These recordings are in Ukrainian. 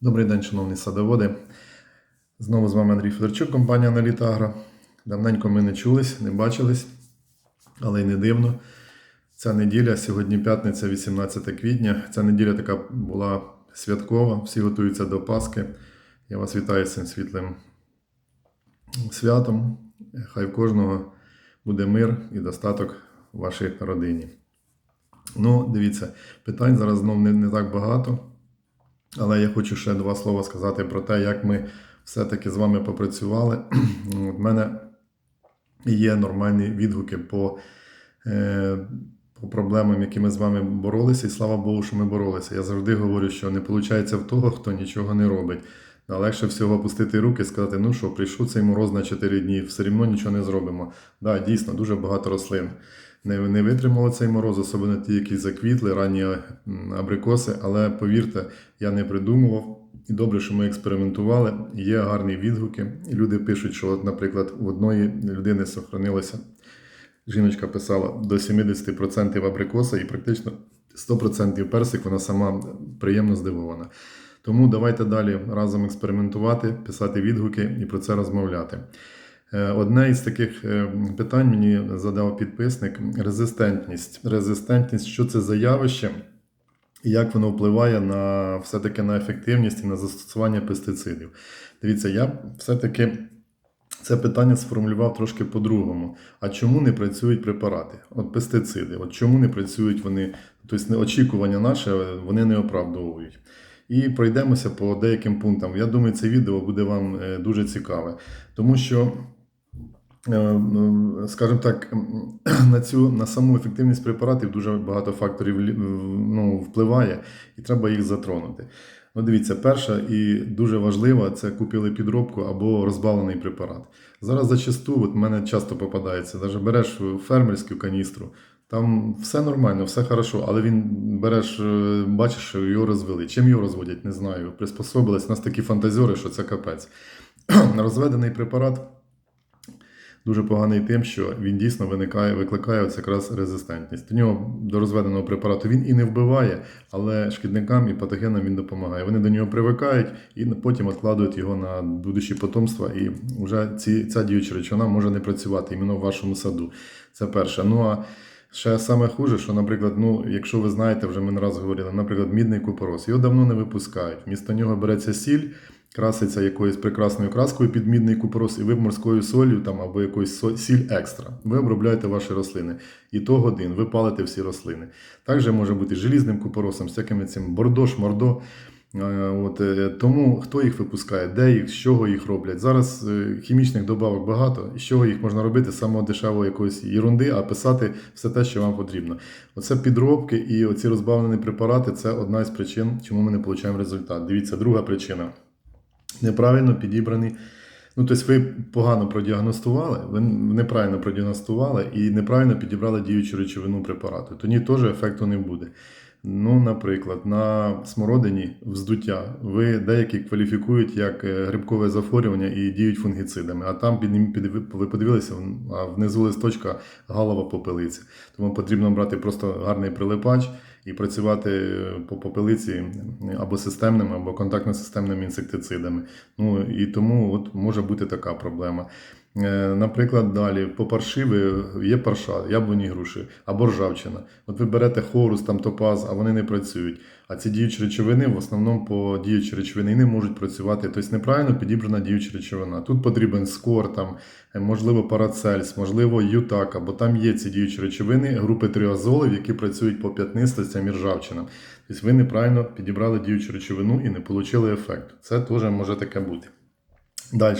Добрий день, шановні садоводи. Знову з вами Андрій Федорчук, компанія Аналіта Агро. Давненько ми не чулись, не бачились, але й не дивно. Ця неділя, сьогодні п'ятниця, 18 квітня. Ця неділя така була святкова, всі готуються до Пасхи. Я вас вітаю з цим світлим святом. Хай в кожного буде мир і достаток вашій родині. Ну, дивіться, питань зараз знов не, не так багато. Але я хочу ще два слова сказати про те, як ми все-таки з вами попрацювали. У мене є нормальні відгуки по, е, по проблемам, які ми з вами боролися, і слава Богу, що ми боролися. Я завжди говорю, що не виходить в того, хто нічого не робить. Легше всього опустити руки і сказати, ну що, прийшов цей мороз на 4 дні, все одно нічого не зробимо. Так, да, дійсно, дуже багато рослин не, не витримали цей мороз, особливо ті, які заквітли, ранні абрикоси. Але повірте, я не придумував. І добре, що ми експериментували. Є гарні відгуки. Люди пишуть, що, от, наприклад, у одної людини сохранилося, жіночка писала до 70% абрикоса і практично 100% персик, вона сама приємно здивована. Тому давайте далі разом експериментувати, писати відгуки і про це розмовляти. Е, Одне із таких е, питань мені задав підписник: резистентність. Резистентність, що це за явище, і як воно впливає на все-таки на ефективність і на застосування пестицидів. Дивіться, я все-таки це питання сформулював трошки по-другому. А чому не працюють препарати? От пестициди, от чому не працюють вони, тобто очікування наше вони не оправдовують. І пройдемося по деяким пунктам. Я думаю, це відео буде вам е, дуже цікаве, тому що, скажімо так, на цю на саму ефективність препаратів дуже багато факторів ну, впливає, і треба їх затронути. Ну, дивіться, перша і дуже важлива це купили підробку або розбавлений препарат. Зараз зачасту, от мене часто попадається, навіть береш фермерську каністру, там все нормально, все хорошо, але він береш, е, бачиш, що його розвели. Чим його розводять, не знаю. Приспособились. У нас такі фантазіори, що це капець. Розведений препарат дуже поганий тим, що він дійсно виникає, викликає ось якраз резистентність. До нього до розведеного препарату він і не вбиває, але шкідникам і патогенам він допомагає. Вони до нього привикають і потім відкладують його на будущі потомства. І вже ці, ця діюча речовина може не працювати іменно в вашому саду. Це перше. Ну а Ще саме хуже, що, наприклад, ну, якщо ви знаєте, вже ми не раз говорили, наприклад, мідний купорос, його давно не випускають. Вмісто нього береться сіль, краситься якоюсь прекрасною краскою під мідний купорос, і ви морською солью там, або якоюсь сіль екстра. Ви обробляєте ваші рослини. І то годин, ви палите всі рослини. Також може бути желізним купоросом, всякими цим бордо, шмордо. Е, От, е, тому хто їх випускає, де їх, з чого їх роблять. Зараз е, хімічних добавок багато, з чого їх можна робити, самого дешевого якоїсь ерунди, а писати все те, що вам потрібно. Оце підробки і оці розбавлені препарати це одна із причин, чому ми не отримуємо результат. Дивіться, друга причина. Неправильно підібраний. Ну, тобто ви погано продіагностували, ви неправильно продіагностували і неправильно підібрали діючу речовину препарату. Тоді теж ефекту не буде. Ну, наприклад, на смородині вздуття ви деякі кваліфікують як е, грибкове захворювання і діють фунгіцидами, а там під, під, ви подивилися, а внизу листочка галова попелиця. Тому потрібно брати просто гарний прилипач і працювати е, по попелиці або системними, або контактно-системними інсектицидами. Ну і тому от може бути така проблема. Е, Наприклад, далі по паршиві є парша, яблуні груші або ржавчина. От ви берете хорус, там топаз, а вони не працюють. А ці діючі речовини в основному по діючі речовини не можуть працювати. Тобто неправильно підібрана діюча речовина. Тут потрібен скор, там, е, можливо, парацельс, можливо, ютак, або там є ці діючі речовини групи триазолів, які працюють по п'ятнистостям і ржавчинам. Тобто ви неправильно підібрали діючу речовину і не отримали ефект. Це теж може таке бути. Далі.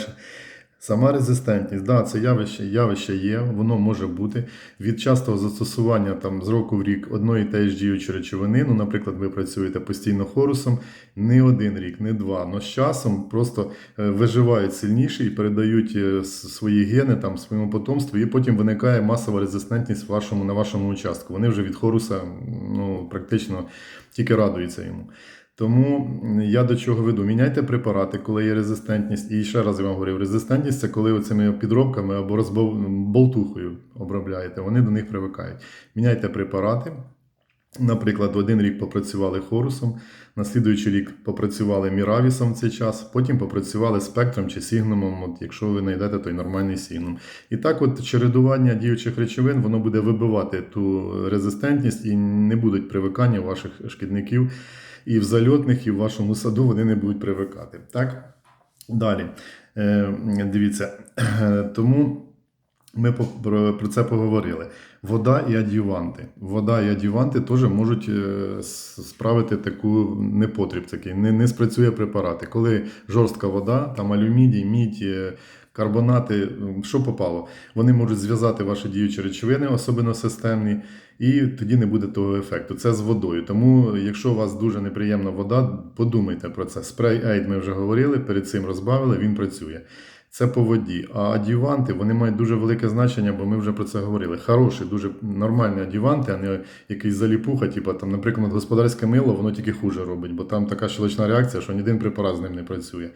Сама резистентність, да, це явище, явище є, воно може бути від частого застосування там, з року в рік одної та ж діючої речовини. Ну, наприклад, ви працюєте постійно хорусом не один рік, не два. але з часом просто е, виживають сильніші і передають е, свої гени там, своєму потомству, і потім виникає масова резистентність вашому, на вашому участку. Вони вже від хоруса ну, практично тільки радуються йому. Тому я до чого веду? Міняйте препарати, коли є резистентність. І ще раз я вам говорив, резистентність це коли оцими підробками або болтухою обробляєте, вони до них привикають. Міняйте препарати. Наприклад, один рік попрацювали хорусом, на слідуючий рік попрацювали міравісом в цей час, потім попрацювали спектром чи сігнумом, от якщо ви знайдете той нормальний сігнум. І так, от чередування діючих речовин воно буде вибивати ту резистентність і не будуть привикання ваших шкідників і в зальотних, і в вашому саду вони не будуть привикати. Так? Далі. Е, дивіться, тому. Ми про, це поговорили. Вода і адюванти. Вода і адюванти теж можуть е, справити таку непотріб, такий, не, не спрацює препарати. Коли жорстка вода, там алюміній, мідь, е, карбонати, що попало, вони можуть зв'язати ваші діючі речовини, особливо системні, і тоді не буде того ефекту. Це з водою. Тому, якщо у вас дуже неприємна вода, подумайте про це. Спрей Aid ми вже говорили, перед цим розбавили, він працює. Це по воді. А адюванти вони мають дуже велике значення, бо ми вже про це говорили. Хороші, дуже нормальні адюванти, а не якийсь заліпуха, типу там, наприклад, господарське мило, воно тільки хуже робить, бо там така щелочна реакція, що ні один препарат з ним не працює.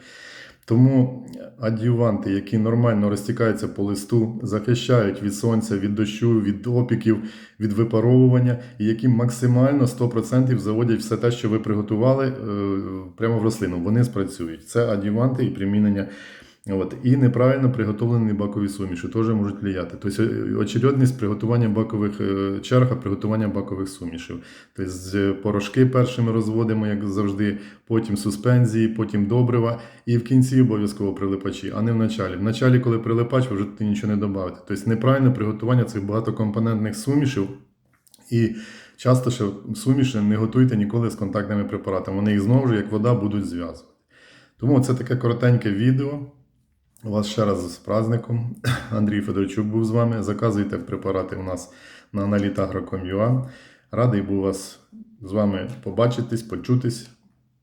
Тому адюванти, які нормально розтікаються по листу, захищають від сонця, від дощу, від опіків, від випаровування, і які максимально 100% заводять все те, що ви приготували е, прямо в рослину. Вони спрацюють. Це адюванти і примінення. От. І неправильно приготовлені бакові суміші теж можуть влияти. Тобто е, очередність приготування бакових е, черга, приготування бакових сумішів. Тобто порошки першими розводимо, як завжди, потім суспензії, потім добрива, і в кінці обов'язково прилипачі, а не в началі. В началі, коли прилипач, ви вже туди нічого не додаєте. Тобто неправильне приготування цих багатокомпонентних сумішів. І часто ще суміші не готуйте ніколи з контактними препаратами. Вони їх знову ж, як вода, будуть зв'язувати. Тому це таке коротеньке відео. Вас ще раз з праздником. Андрій Федорчук був з вами. Заказуйте препарати у нас на analytagro.com.ua. Радий був вас з вами побачитись, почутись.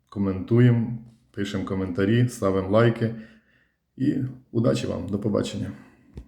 Коментуємо, пишемо коментарі, ставимо лайки. І удачі вам, до побачення.